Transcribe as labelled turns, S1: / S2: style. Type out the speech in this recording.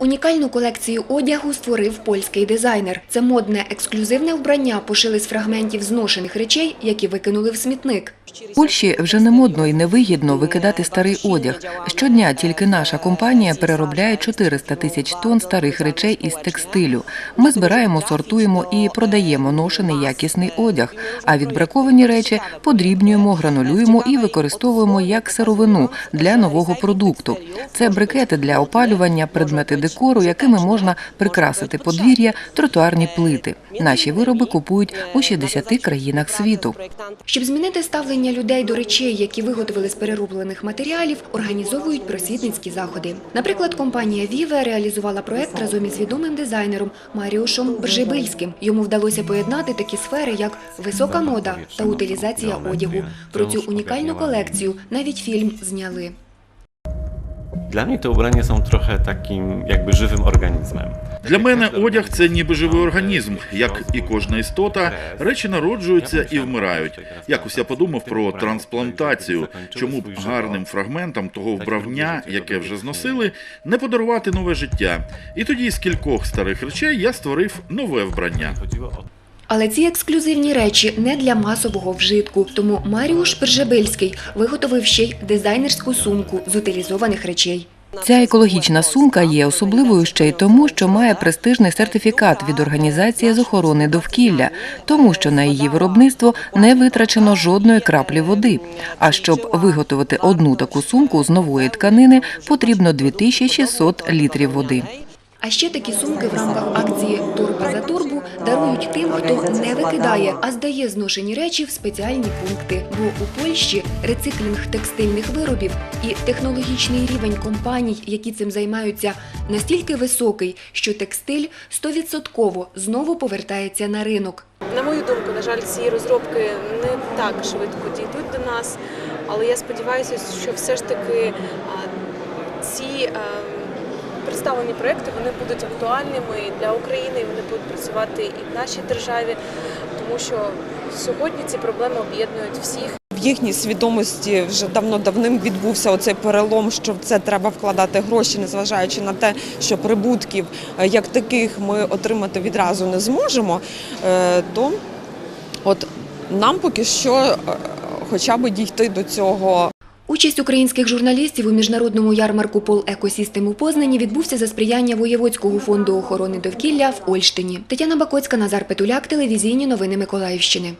S1: Унікальну колекцію одягу створив польський дизайнер. Це модне ексклюзивне вбрання пошили з фрагментів зношених речей, які викинули в смітник.
S2: В Польщі вже не модно і невигідно викидати старий одяг. Щодня тільки наша компанія переробляє 400 тисяч тонн старих речей із текстилю. Ми збираємо, сортуємо і продаємо ношений якісний одяг. А відбраковані речі подрібнюємо, гранулюємо і використовуємо як сировину для нового продукту. Це брикети для опалювання, предмети декору, якими можна прикрасити подвір'я, тротуарні плити. Наші вироби купують у 60 країнах світу.
S1: Щоб змінити ставлення людей до речей, які виготовили з перероблених матеріалів, організовують просвітницькі заходи. Наприклад, компанія Віве реалізувала проект разом із відомим дизайнером Маріушем Бржебильським. Йому вдалося поєднати такі сфери, як висока мода та утилізація одягу. Про цю унікальну колекцію навіть фільм зняли.
S3: Dla mnie te ubrania są trochę takim jakby żywym organizmem.
S4: Для мене одяг це ніби живий організм. Як і кожна істота, речі народжуються і вмирають. Якось я подумав про трансплантацію. Чому б гарним фрагментам того вбравня, яке вже зносили, не подарувати нове життя? І тоді з кількох старих речей я створив нове вбрання.
S1: Але ці ексклюзивні речі не для масового вжитку. Тому Маріуш Пржебильський виготовив ще й дизайнерську сумку з утилізованих речей.
S2: Ця екологічна сумка є особливою ще й тому, що має престижний сертифікат від організації з охорони довкілля, тому що на її виробництво не витрачено жодної краплі води. А щоб виготовити одну таку сумку з нової тканини, потрібно 2600 літрів води.
S1: А ще такі сумки в рамках акції Торба за торбу дарують тим, хто не викидає, а здає зношені речі в спеціальні пункти. Бо у Польщі рециклінг текстильних виробів і технологічний рівень компаній, які цим займаються, настільки високий, що текстиль стовідсотково знову повертається на ринок.
S5: На мою думку, на жаль, ці розробки не так швидко дійдуть до нас, але я сподіваюся, що все ж таки ці представлені проекти вони будуть актуальними для України, і вони будуть працювати і в нашій державі, тому що сьогодні ці проблеми об'єднують всіх.
S6: В їхній свідомості вже давно давним відбувся оцей перелом, що в це треба вкладати гроші, незважаючи на те, що прибутків е, як таких ми отримати відразу не зможемо. е, То от нам поки що е, хоча б дійти до цього
S1: Участь українських журналістів у міжнародному ярмарку Пол Екосістем у Познані відбувся за сприяння Воєводського фонду охорони довкілля в Ольштині. Тетяна Бакоцька, Назар Петуляк, телевізійні новини Миколаївщини.